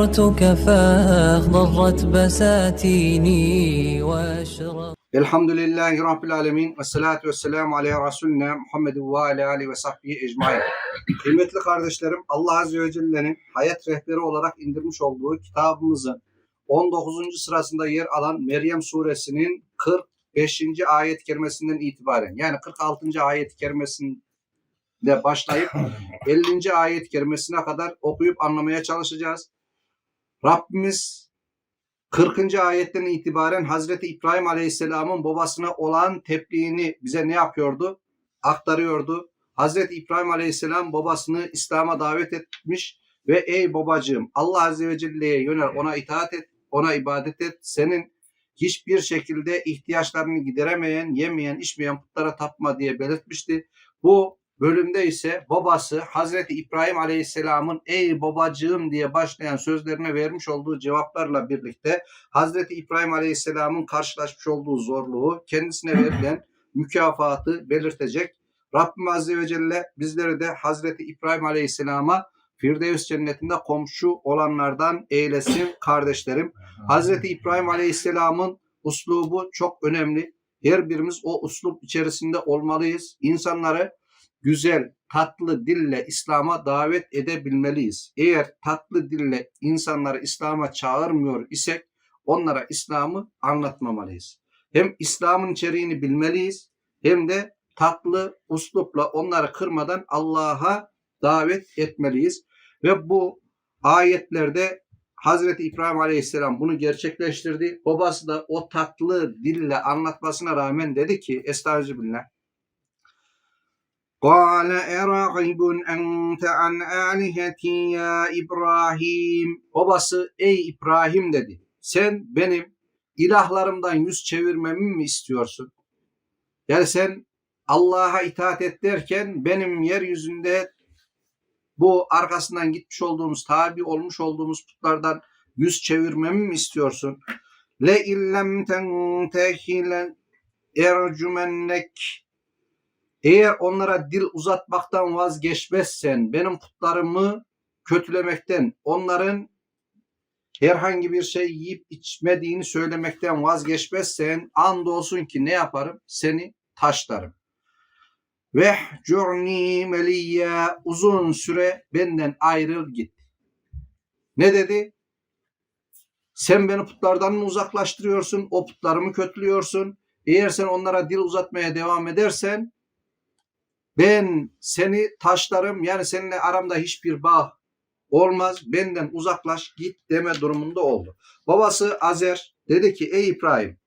صرتك فاخضرت بساتيني واشرق Elhamdülillahi Rabbil Alemin ve salatu ve selamu aleyhi Resulüne Muhammed ve aleyhi alihi ve sahbihi ecmain. Kıymetli kardeşlerim Allah Azze ve Celle'nin hayat rehberi olarak indirmiş olduğu kitabımızın 19. sırasında yer alan Meryem suresinin 45. ayet kerimesinden itibaren yani 46. ayet kerimesinde başlayıp 50. ayet kerimesine kadar okuyup anlamaya çalışacağız. Rabbimiz 40. ayetten itibaren Hazreti İbrahim Aleyhisselam'ın babasına olan tebliğini bize ne yapıyordu? Aktarıyordu. Hazreti İbrahim Aleyhisselam babasını İslam'a davet etmiş ve ey babacığım Allah Azze ve Celle'ye yönel ona itaat et, ona ibadet et. Senin hiçbir şekilde ihtiyaçlarını gideremeyen, yemeyen, içmeyen putlara tapma diye belirtmişti. Bu bölümde ise babası Hazreti İbrahim Aleyhisselam'ın ey babacığım diye başlayan sözlerine vermiş olduğu cevaplarla birlikte Hazreti İbrahim Aleyhisselam'ın karşılaşmış olduğu zorluğu, kendisine verilen mükafatı belirtecek. Rabbim Azze ve Celle bizleri de Hazreti İbrahim Aleyhisselam'a Firdevs cennetinde komşu olanlardan eylesin kardeşlerim. Hazreti İbrahim Aleyhisselam'ın uslubu çok önemli. Her birimiz o uslup içerisinde olmalıyız. İnsanları güzel, tatlı dille İslam'a davet edebilmeliyiz. Eğer tatlı dille insanları İslam'a çağırmıyor isek onlara İslam'ı anlatmamalıyız. Hem İslam'ın içeriğini bilmeliyiz hem de tatlı uslupla onları kırmadan Allah'a davet etmeliyiz. Ve bu ayetlerde Hazreti İbrahim Aleyhisselam bunu gerçekleştirdi. Babası da o tatlı dille anlatmasına rağmen dedi ki Estağfirullah. قال أراغب أنت عن آلهتي ya İbrahim. Babası ey İbrahim dedi. Sen benim ilahlarımdan yüz çevirmemi mi istiyorsun? Yani sen Allah'a itaat et derken benim yeryüzünde bu arkasından gitmiş olduğumuz, tabi olmuş olduğumuz putlardan yüz çevirmemi mi istiyorsun? Le illem tentehilen ercumennek eğer onlara dil uzatmaktan vazgeçmezsen, benim putlarımı kötülemekten, onların herhangi bir şey yiyip içmediğini söylemekten vazgeçmezsen, andolsun ki ne yaparım? Seni taşlarım. Ve curni meliyya uzun süre benden ayrıl git. Ne dedi? Sen beni putlardan mı uzaklaştırıyorsun? O putlarımı kötülüyorsun. Eğer sen onlara dil uzatmaya devam edersen ben seni taşlarım yani seninle aramda hiçbir bağ olmaz. Benden uzaklaş git deme durumunda oldu. Babası Azer dedi ki ey İbrahim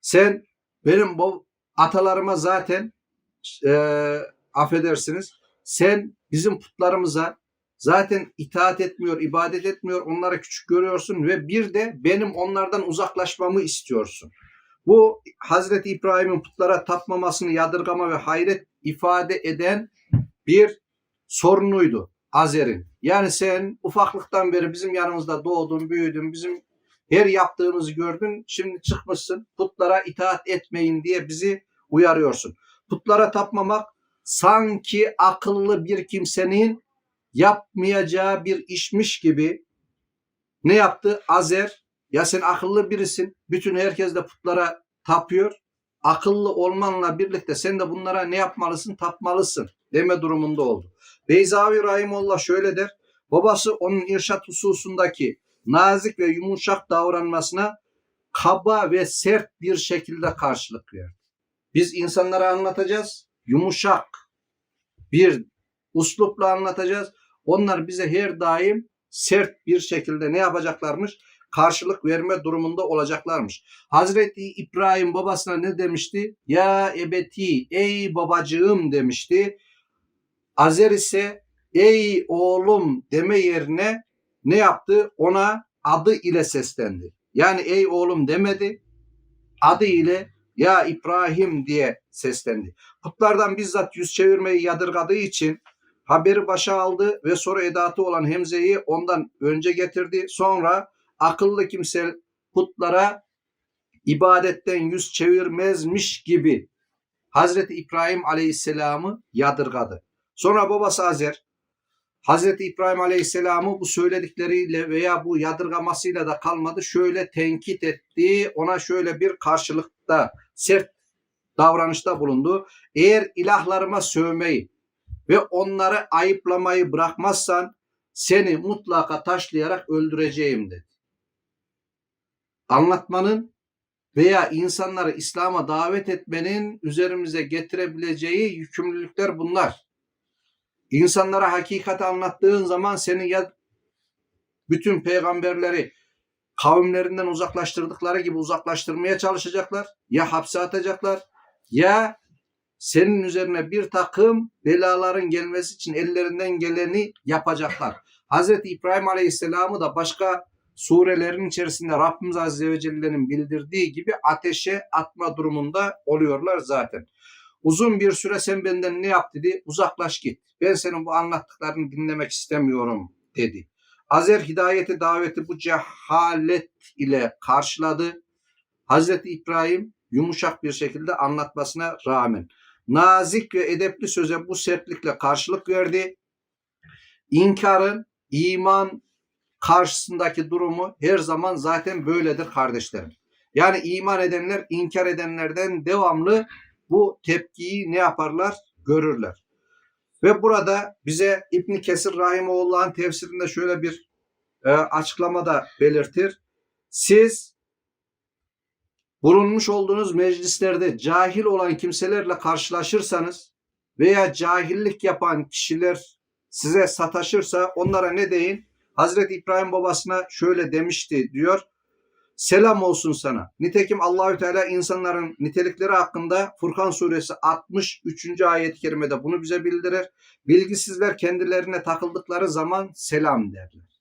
sen benim bu atalarıma zaten e, affedersiniz sen bizim putlarımıza zaten itaat etmiyor, ibadet etmiyor, onlara küçük görüyorsun ve bir de benim onlardan uzaklaşmamı istiyorsun. Bu Hazreti İbrahim'in putlara tapmamasını yadırgama ve hayret ifade eden bir sorunuydu Azer'in. Yani sen ufaklıktan beri bizim yanımızda doğdun, büyüdün, bizim her yaptığımızı gördün. Şimdi çıkmışsın putlara itaat etmeyin diye bizi uyarıyorsun. Putlara tapmamak sanki akıllı bir kimsenin yapmayacağı bir işmiş gibi ne yaptı? Azer ya sen akıllı birisin. Bütün herkes de putlara tapıyor. Akıllı olmanla birlikte sen de bunlara ne yapmalısın? Tapmalısın deme durumunda oldu. Beyzavi Rahimullah şöyle der. Babası onun irşat hususundaki nazik ve yumuşak davranmasına kaba ve sert bir şekilde karşılık verdi. Biz insanlara anlatacağız. Yumuşak bir uslupla anlatacağız. Onlar bize her daim sert bir şekilde ne yapacaklarmış? Karşılık verme durumunda olacaklarmış. Hazreti İbrahim babasına ne demişti? Ya ebeti, ey babacığım demişti. Azer ise ey oğlum deme yerine ne yaptı? Ona adı ile seslendi. Yani ey oğlum demedi. Adı ile ya İbrahim diye seslendi. Putlardan bizzat yüz çevirmeyi yadırgadığı için haberi başa aldı ve soru edatı olan Hemze'yi ondan önce getirdi. Sonra akıllı kimse putlara ibadetten yüz çevirmezmiş gibi Hazreti İbrahim Aleyhisselam'ı yadırgadı. Sonra babası Azer Hazreti İbrahim Aleyhisselam'ı bu söyledikleriyle veya bu yadırgamasıyla da kalmadı. Şöyle tenkit etti. Ona şöyle bir karşılıkta sert davranışta bulundu. Eğer ilahlarıma sövmeyi ve onları ayıplamayı bırakmazsan seni mutlaka taşlayarak öldüreceğim dedi. Anlatmanın veya insanları İslam'a davet etmenin üzerimize getirebileceği yükümlülükler bunlar. İnsanlara hakikati anlattığın zaman seni ya bütün peygamberleri kavimlerinden uzaklaştırdıkları gibi uzaklaştırmaya çalışacaklar. Ya hapse atacaklar ya senin üzerine bir takım belaların gelmesi için ellerinden geleni yapacaklar. Hazreti İbrahim Aleyhisselam'ı da başka surelerin içerisinde Rabbimiz Azze ve Celle'nin bildirdiği gibi ateşe atma durumunda oluyorlar zaten. Uzun bir süre sen benden ne yap dedi? Uzaklaş git. Ben senin bu anlattıklarını dinlemek istemiyorum dedi. Azer hidayeti daveti bu cehalet ile karşıladı. Hazreti İbrahim yumuşak bir şekilde anlatmasına rağmen nazik ve edepli söze bu sertlikle karşılık verdi. İnkarın iman karşısındaki durumu her zaman zaten böyledir kardeşlerim. Yani iman edenler inkar edenlerden devamlı bu tepkiyi ne yaparlar? Görürler. Ve burada bize İbn Kesir Rahimoğlu'nun tefsirinde şöyle bir e, açıklama da belirtir. Siz bulunmuş olduğunuz meclislerde cahil olan kimselerle karşılaşırsanız veya cahillik yapan kişiler size sataşırsa onlara ne deyin? Hazreti İbrahim babasına şöyle demişti diyor. Selam olsun sana. Nitekim Allahü Teala insanların nitelikleri hakkında Furkan suresi 63. ayet-i kerimede bunu bize bildirir. Bilgisizler kendilerine takıldıkları zaman selam derler.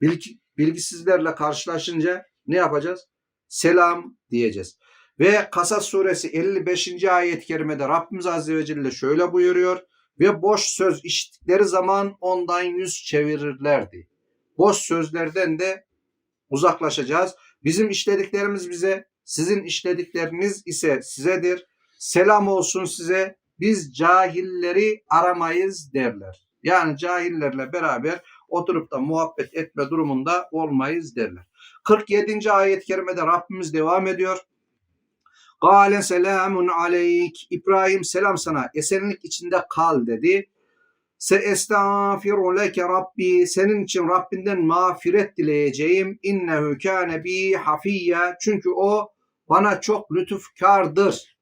Bilgi, bilgisizlerle karşılaşınca ne yapacağız? Selam diyeceğiz. Ve Kasas suresi 55. ayet-i kerimede Rabbimiz Azze ve Celle şöyle buyuruyor. Ve boş söz işittikleri zaman ondan yüz çevirirlerdi. Boş sözlerden de uzaklaşacağız. Bizim işlediklerimiz bize, sizin işledikleriniz ise sizedir. Selam olsun size. Biz cahilleri aramayız derler. Yani cahillerle beraber oturup da muhabbet etme durumunda olmayız derler. 47. ayet-i kerimede Rabbimiz devam ediyor. Gale selamun aleyk. İbrahim selam sana. Esenlik içinde kal dedi. Se estağfiru leke Rabbi. Senin için Rabbinden mağfiret dileyeceğim. İnnehu kâne bi hafiyya. Çünkü o bana çok lütufkardır.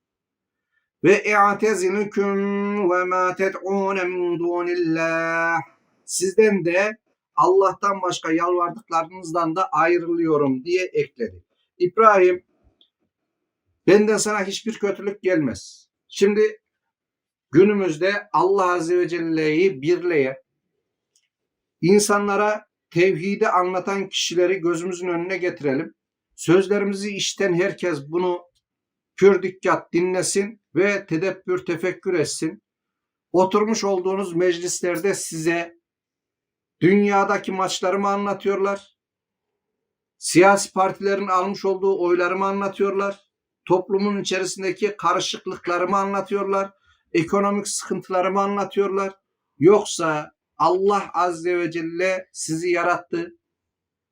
Ve i'tezilüküm ve ma ted'ûne min dûnillah. Sizden de Allah'tan başka yalvardıklarınızdan da ayrılıyorum diye ekledi. İbrahim benden sana hiçbir kötülük gelmez. Şimdi günümüzde Allah Azze ve Celle'yi birleye, insanlara tevhidi anlatan kişileri gözümüzün önüne getirelim. Sözlerimizi işten herkes bunu pür dikkat dinlesin ve tedebbür tefekkür etsin. Oturmuş olduğunuz meclislerde size dünyadaki maçlarımı anlatıyorlar. Siyasi partilerin almış olduğu oylarımı anlatıyorlar. Toplumun içerisindeki karışıklıklarımı anlatıyorlar. Ekonomik sıkıntılarımı anlatıyorlar. Yoksa Allah Azze ve Celle sizi yarattı.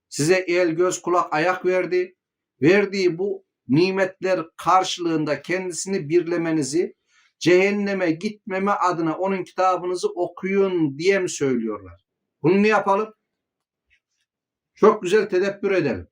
Size el, göz, kulak, ayak verdi. Verdiği bu nimetler karşılığında kendisini birlemenizi, cehenneme gitmeme adına onun kitabınızı okuyun diye mi söylüyorlar? Bunu ne yapalım? Çok güzel tedebbür edelim.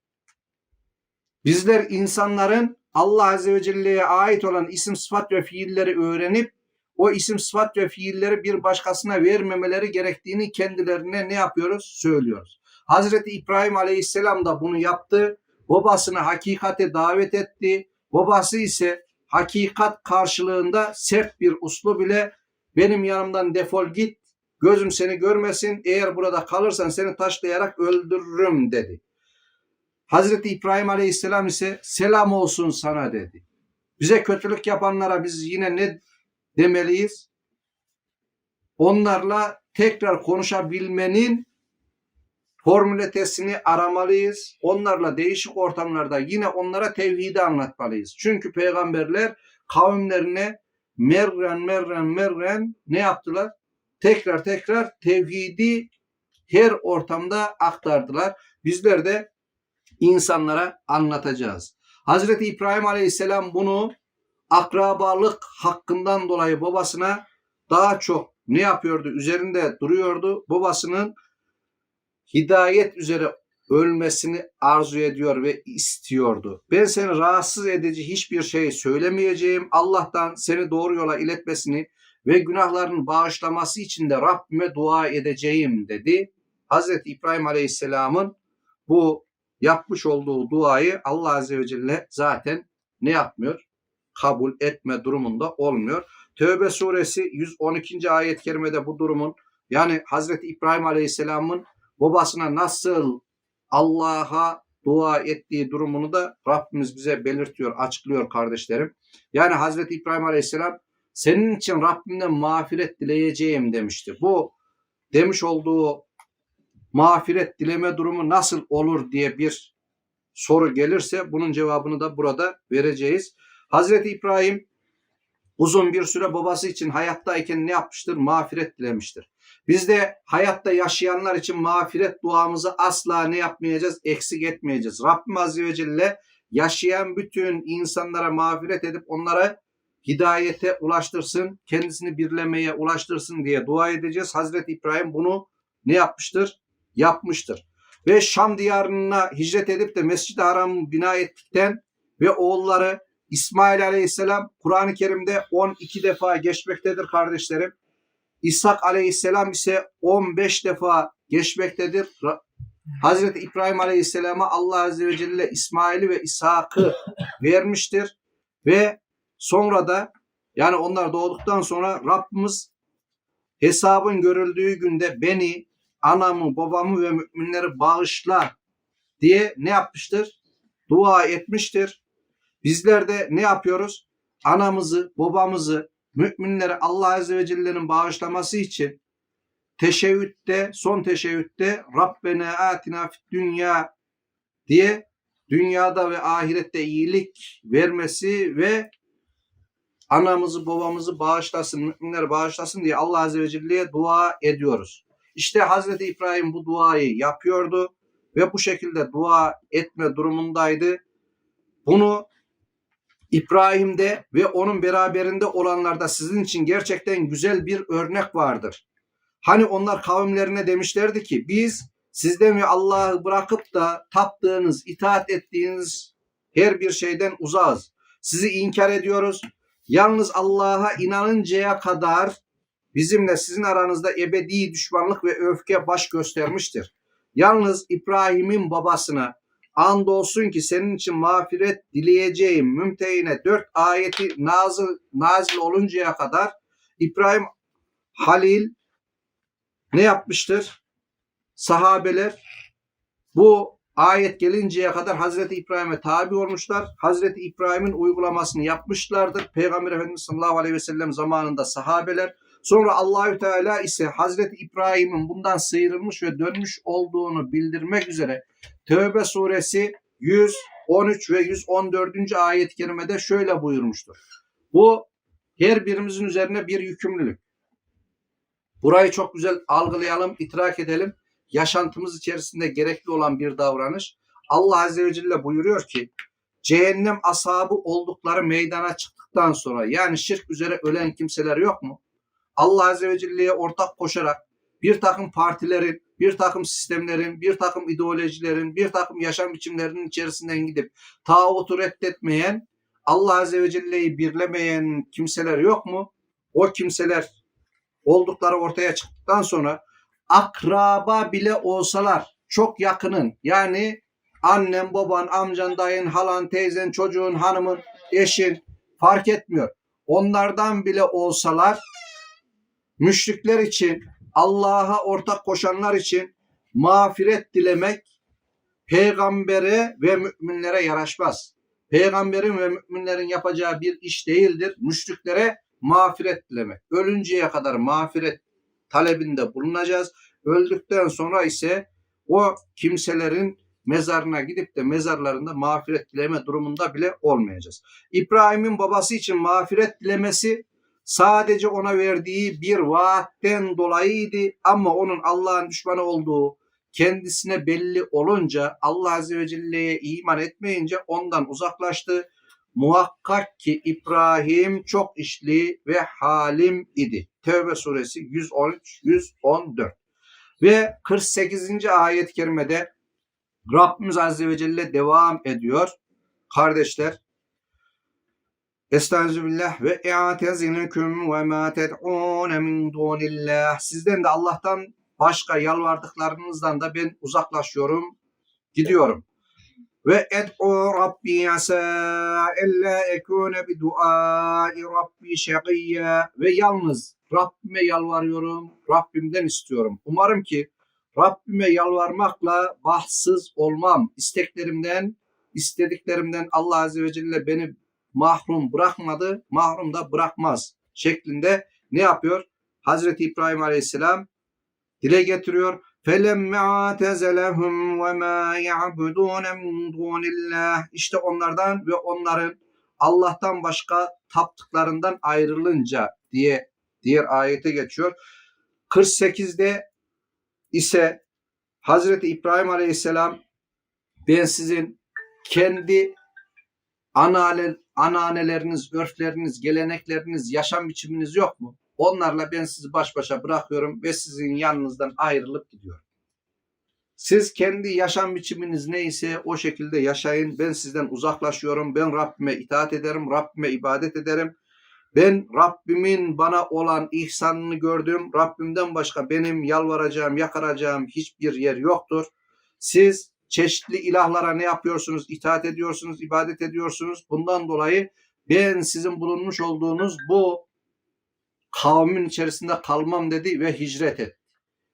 Bizler insanların Allah Azze ve Celle'ye ait olan isim, sıfat ve fiilleri öğrenip o isim, sıfat ve fiilleri bir başkasına vermemeleri gerektiğini kendilerine ne yapıyoruz? Söylüyoruz. Hazreti İbrahim Aleyhisselam da bunu yaptı. Babasını hakikate davet etti. Babası ise hakikat karşılığında sert bir uslu bile benim yanımdan defol git. Gözüm seni görmesin. Eğer burada kalırsan seni taşlayarak öldürürüm dedi. Hazreti İbrahim Aleyhisselam ise selam olsun sana dedi. Bize kötülük yapanlara biz yine ne demeliyiz? Onlarla tekrar konuşabilmenin formülitesini aramalıyız. Onlarla değişik ortamlarda yine onlara tevhidi anlatmalıyız. Çünkü peygamberler kavimlerine merren merren merren ne yaptılar? tekrar tekrar tevhidi her ortamda aktardılar. Bizler de insanlara anlatacağız. Hazreti İbrahim Aleyhisselam bunu akrabalık hakkından dolayı babasına daha çok ne yapıyordu? Üzerinde duruyordu. Babasının hidayet üzere ölmesini arzu ediyor ve istiyordu. Ben seni rahatsız edici hiçbir şey söylemeyeceğim. Allah'tan seni doğru yola iletmesini ve günahlarını bağışlaması için de Rabbime dua edeceğim dedi. Hazreti İbrahim Aleyhisselam'ın bu yapmış olduğu duayı Allah Azze ve Celle zaten ne yapmıyor? Kabul etme durumunda olmuyor. Tövbe suresi 112. ayet-i kerimede bu durumun yani Hazreti İbrahim Aleyhisselam'ın babasına nasıl Allah'a dua ettiği durumunu da Rabbimiz bize belirtiyor, açıklıyor kardeşlerim. Yani Hazreti İbrahim Aleyhisselam senin için Rabbimden mağfiret dileyeceğim demişti. Bu demiş olduğu mağfiret dileme durumu nasıl olur diye bir soru gelirse bunun cevabını da burada vereceğiz. Hazreti İbrahim uzun bir süre babası için hayattayken ne yapmıştır? Mağfiret dilemiştir. Biz de hayatta yaşayanlar için mağfiret duamızı asla ne yapmayacağız? Eksik etmeyeceğiz. Rabbim Azze ve Celle yaşayan bütün insanlara mağfiret edip onlara hidayete ulaştırsın, kendisini birlemeye ulaştırsın diye dua edeceğiz. Hazreti İbrahim bunu ne yapmıştır? Yapmıştır. Ve Şam diyarına hicret edip de Mescid-i Haram'ı bina ettikten ve oğulları İsmail Aleyhisselam Kur'an-ı Kerim'de 12 defa geçmektedir kardeşlerim. İshak Aleyhisselam ise 15 defa geçmektedir. Hazreti İbrahim Aleyhisselam'a Allah Azze ve Celle İsmail'i ve İshak'ı vermiştir. Ve sonra da yani onlar doğduktan sonra Rabbimiz hesabın görüldüğü günde beni, anamı, babamı ve müminleri bağışla diye ne yapmıştır? Dua etmiştir. Bizler de ne yapıyoruz? Anamızı, babamızı, müminleri Allah Azze ve Celle'nin bağışlaması için teşebbütte, son teşebbütte Rabbena atina fid dünya diye dünyada ve ahirette iyilik vermesi ve anamızı babamızı bağışlasın, müminleri bağışlasın diye Allah Azze ve Celle'ye dua ediyoruz. İşte Hazreti İbrahim bu duayı yapıyordu ve bu şekilde dua etme durumundaydı. Bunu İbrahim'de ve onun beraberinde olanlarda sizin için gerçekten güzel bir örnek vardır. Hani onlar kavimlerine demişlerdi ki biz sizden ve Allah'ı bırakıp da taptığınız, itaat ettiğiniz her bir şeyden uzağız. Sizi inkar ediyoruz. Yalnız Allah'a inanıncaya kadar bizimle sizin aranızda ebedi düşmanlık ve öfke baş göstermiştir. Yalnız İbrahim'in babasına andolsun ki senin için mağfiret dileyeceğim mümtehine dört ayeti nazil, nazil oluncaya kadar İbrahim Halil ne yapmıştır? Sahabeler bu ayet gelinceye kadar Hazreti İbrahim'e tabi olmuşlar. Hazreti İbrahim'in uygulamasını yapmışlardır. Peygamber Efendimiz sallallahu aleyhi ve sellem zamanında sahabeler. Sonra Allahü Teala ise Hazreti İbrahim'in bundan sıyrılmış ve dönmüş olduğunu bildirmek üzere Tövbe suresi 113 ve 114. ayet-i kerimede şöyle buyurmuştur. Bu her birimizin üzerine bir yükümlülük. Burayı çok güzel algılayalım, idrak edelim. Yaşantımız içerisinde gerekli olan bir davranış. Allah Azze ve Celle buyuruyor ki cehennem ashabı oldukları meydana çıktıktan sonra yani şirk üzere ölen kimseler yok mu? Allah Azze ve Celle'ye ortak koşarak bir takım partilerin, bir takım sistemlerin, bir takım ideolojilerin, bir takım yaşam biçimlerinin içerisinden gidip tağutu reddetmeyen, Allah Azze ve Celle'yi birlemeyen kimseler yok mu? O kimseler oldukları ortaya çıktıktan sonra akraba bile olsalar çok yakının yani annen, baban, amcan, dayın, halan, teyzen, çocuğun, hanımın, eşin fark etmiyor. Onlardan bile olsalar müşrikler için Allah'a ortak koşanlar için mağfiret dilemek peygambere ve müminlere yaraşmaz. Peygamberin ve müminlerin yapacağı bir iş değildir. Müşriklere mağfiret dilemek. Ölünceye kadar mağfiret talebinde bulunacağız. Öldükten sonra ise o kimselerin mezarına gidip de mezarlarında mağfiret dileme durumunda bile olmayacağız. İbrahim'in babası için mağfiret dilemesi sadece ona verdiği bir vaatten dolayıydı ama onun Allah'ın düşmanı olduğu kendisine belli olunca Allah Azze ve Celle'ye iman etmeyince ondan uzaklaştı. Muhakkak ki İbrahim çok işli ve halim idi. Tevbe suresi 113-114 ve 48. ayet-i kerimede Rabbimiz Azze ve Celle devam ediyor. Kardeşler Estağfirullah ve i'tezilukum ve ma ted'un min dunillah. Sizden de Allah'tan başka yalvardıklarınızdan da ben uzaklaşıyorum, gidiyorum. Ve ed'u rabbi asa ella ekune bi duai rabbi şakiyya ve yalnız Rabbime yalvarıyorum, Rabbimden istiyorum. Umarım ki Rabbime yalvarmakla bahtsız olmam. İsteklerimden, istediklerimden Allah Azze ve Celle beni mahrum bırakmadı, mahrum da bırakmaz şeklinde ne yapıyor? Hazreti İbrahim Aleyhisselam dile getiriyor. فَلَمَّا اَعْتَزَلَهُمْ وَمَا يَعْبُدُونَ مِنْ دُونِ اللّٰهِ İşte onlardan ve onların Allah'tan başka taptıklarından ayrılınca diye diğer ayete geçiyor. 48'de ise Hazreti İbrahim Aleyhisselam ben sizin kendi anneanne, anneanneleriniz, örfleriniz, gelenekleriniz, yaşam biçiminiz yok mu? Onlarla ben sizi baş başa bırakıyorum ve sizin yanınızdan ayrılıp gidiyorum. Siz kendi yaşam biçiminiz neyse o şekilde yaşayın. Ben sizden uzaklaşıyorum. Ben Rabbime itaat ederim. Rabbime ibadet ederim. Ben Rabbimin bana olan ihsanını gördüm. Rabbimden başka benim yalvaracağım, yakaracağım hiçbir yer yoktur. Siz çeşitli ilahlara ne yapıyorsunuz? İtaat ediyorsunuz, ibadet ediyorsunuz. Bundan dolayı ben sizin bulunmuş olduğunuz bu kavmin içerisinde kalmam dedi ve hicret etti.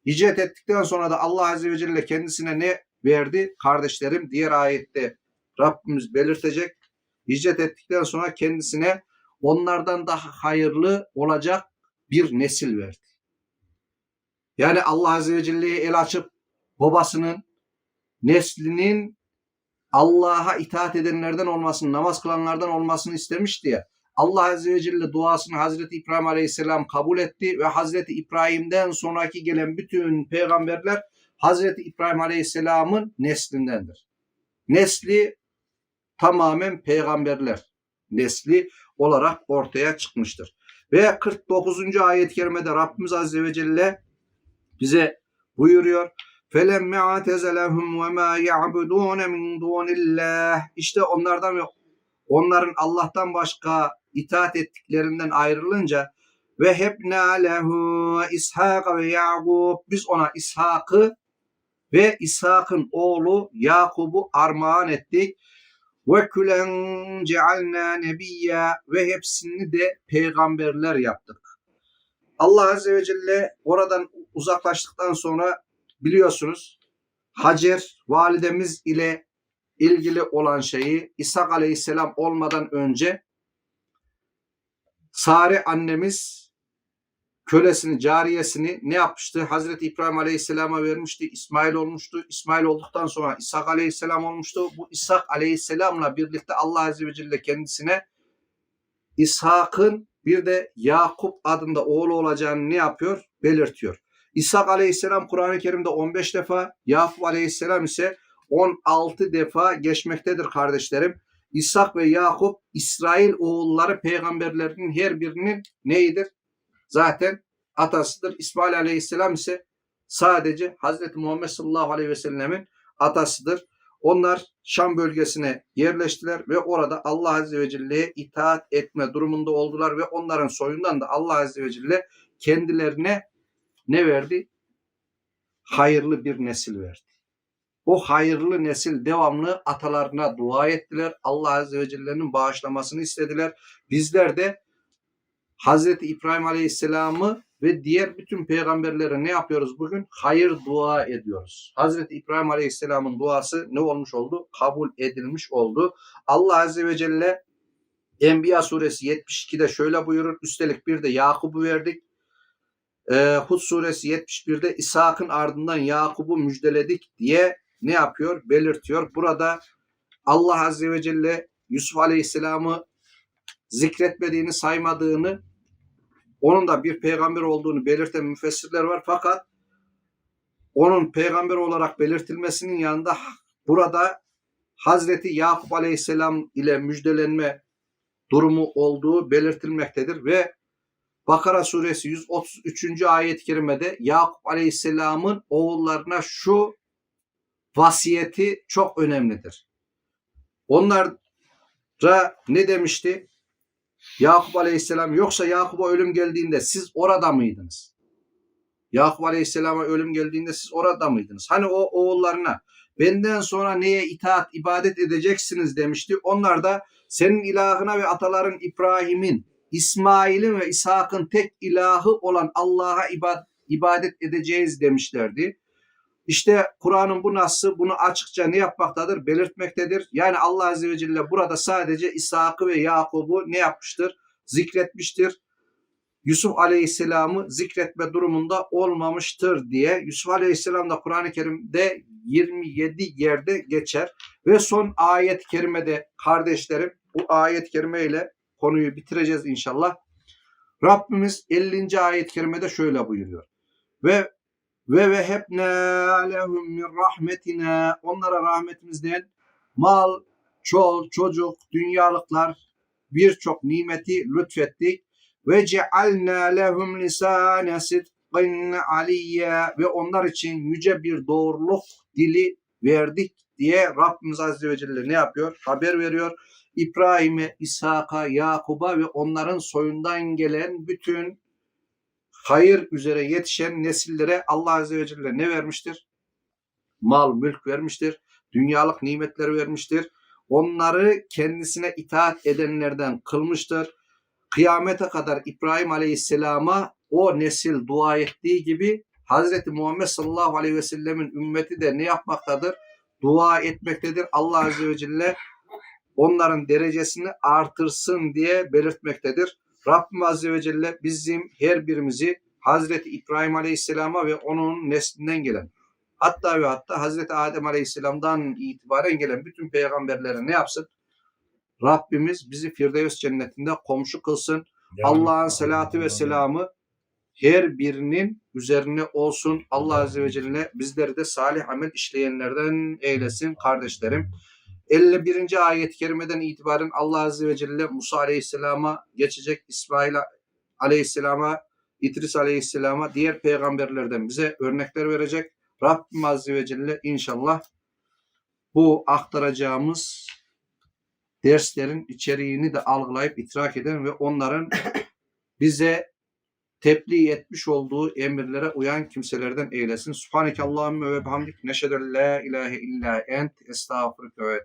Hicret ettikten sonra da Allah Azze ve Celle kendisine ne verdi? Kardeşlerim diğer ayette Rabbimiz belirtecek. Hicret ettikten sonra kendisine onlardan daha hayırlı olacak bir nesil verdi. Yani Allah Azze ve Celle'ye el açıp babasının neslinin Allah'a itaat edenlerden olmasını, namaz kılanlardan olmasını istemişti ya. Allah Azze ve Celle duasını Hazreti İbrahim Aleyhisselam kabul etti ve Hazreti İbrahim'den sonraki gelen bütün peygamberler Hazreti İbrahim Aleyhisselam'ın neslindendir. Nesli tamamen peygamberler nesli olarak ortaya çıkmıştır. Ve 49. ayet-i kerimede Rabbimiz Azze ve Celle bize buyuruyor. فَلَمَّ اَعْتَزَلَهُمْ وَمَا يَعْبُدُونَ مِنْ دُونِ اللّٰهِ İşte onlardan ve onların Allah'tan başka itaat ettiklerinden ayrılınca ve hebna lehu İshak ve Yakub biz ona İshak'ı ve İshak'ın oğlu Yakub'u armağan ettik. Ve külen cealna nebiyya ve hepsini de peygamberler yaptık. Allah Azze ve Celle oradan uzaklaştıktan sonra biliyorsunuz Hacer validemiz ile ilgili olan şeyi İshak Aleyhisselam olmadan önce Sare annemiz kölesini, cariyesini ne yapmıştı? Hazreti İbrahim Aleyhisselam'a vermişti. İsmail olmuştu. İsmail olduktan sonra İshak Aleyhisselam olmuştu. Bu İshak Aleyhisselam'la birlikte Allah Azze ve Celle kendisine İshak'ın bir de Yakup adında oğlu olacağını ne yapıyor? Belirtiyor. İshak Aleyhisselam Kur'an-ı Kerim'de 15 defa, Yakup Aleyhisselam ise 16 defa geçmektedir kardeşlerim. İshak ve Yakup İsrail oğulları peygamberlerinin her birinin neyidir? Zaten atasıdır. İsmail Aleyhisselam ise sadece Hazreti Muhammed sallallahu aleyhi ve sellemin atasıdır. Onlar Şam bölgesine yerleştiler ve orada Allah Azze ve Celle'ye itaat etme durumunda oldular ve onların soyundan da Allah Azze ve Celle kendilerine ne verdi? Hayırlı bir nesil verdi. O hayırlı nesil devamlı atalarına dua ettiler. Allah Azze ve Celle'nin bağışlamasını istediler. Bizler de Hazreti İbrahim Aleyhisselam'ı ve diğer bütün peygamberlere ne yapıyoruz bugün? Hayır dua ediyoruz. Hazreti İbrahim Aleyhisselam'ın duası ne olmuş oldu? Kabul edilmiş oldu. Allah Azze ve Celle Enbiya suresi 72'de şöyle buyurur. Üstelik bir de Yakub'u verdik. Ee, Hud suresi 71'de İshak'ın ardından Yakub'u müjdeledik diye ne yapıyor? Belirtiyor. Burada Allah Azze ve Celle Yusuf Aleyhisselam'ı zikretmediğini, saymadığını onun da bir peygamber olduğunu belirten müfessirler var. Fakat onun peygamber olarak belirtilmesinin yanında burada Hazreti Yakup Aleyhisselam ile müjdelenme durumu olduğu belirtilmektedir ve Bakara suresi 133. ayet-i kerimede Yakup Aleyhisselam'ın oğullarına şu vasiyeti çok önemlidir. Onlara ne demişti? Yakup Aleyhisselam yoksa Yakup'a ölüm geldiğinde siz orada mıydınız? Yakup Aleyhisselam'a ölüm geldiğinde siz orada mıydınız? Hani o oğullarına benden sonra neye itaat ibadet edeceksiniz demişti. Onlar da senin ilahına ve ataların İbrahim'in, İsmail'in ve İshak'ın tek ilahı olan Allah'a ibadet edeceğiz demişlerdi. İşte Kur'an'ın bu nasıl bunu açıkça ne yapmaktadır? Belirtmektedir. Yani Allah Azze ve Celle burada sadece İshak'ı ve Yakub'u ne yapmıştır? Zikretmiştir. Yusuf Aleyhisselam'ı zikretme durumunda olmamıştır diye Yusuf Aleyhisselam da Kur'an-ı Kerim'de 27 yerde geçer. Ve son ayet-i kerimede kardeşlerim bu ayet-i kerime ile konuyu bitireceğiz inşallah. Rabbimiz 50. ayet-i kerimede şöyle buyuruyor. Ve ve vehebne lehum min rahmetina onlara rahmetimizden mal, çol, çocuk, dünyalıklar birçok nimeti lütfettik ve cealna lehum lisane sidqin aliyya ve onlar için yüce bir doğruluk dili verdik diye Rabbimiz Azze ve Celle ne yapıyor? Haber veriyor. İbrahim'e, İshak'a, Yakub'a ve onların soyundan gelen bütün hayır üzere yetişen nesillere Allah Azze ve Celle ne vermiştir? Mal, mülk vermiştir. Dünyalık nimetleri vermiştir. Onları kendisine itaat edenlerden kılmıştır. Kıyamete kadar İbrahim Aleyhisselam'a o nesil dua ettiği gibi Hazreti Muhammed sallallahu aleyhi ve sellemin ümmeti de ne yapmaktadır? Dua etmektedir. Allah Azze ve Celle onların derecesini artırsın diye belirtmektedir. Rabbim Azze ve Celle bizim her birimizi Hazreti İbrahim Aleyhisselam'a ve onun neslinden gelen hatta ve hatta Hazreti Adem Aleyhisselam'dan itibaren gelen bütün peygamberlere ne yapsın? Rabbimiz bizi Firdevs cennetinde komşu kılsın. Allah'ın selatı ve selamı her birinin üzerine olsun. Allah Azze ve Celle bizleri de salih amel işleyenlerden eylesin kardeşlerim. 51. ayet-i kerimeden itibaren Allah Azze ve Celle Musa Aleyhisselam'a geçecek, İsmail Aleyhisselam'a, İdris Aleyhisselam'a, diğer peygamberlerden bize örnekler verecek. Rabbim Azze ve Celle inşallah bu aktaracağımız derslerin içeriğini de algılayıp idrak eden ve onların bize tebliğ etmiş olduğu emirlere uyan kimselerden eylesin. Subhaneke Allahümme ve bihamdik neşheder la ilahe illa ent estağfurüke ve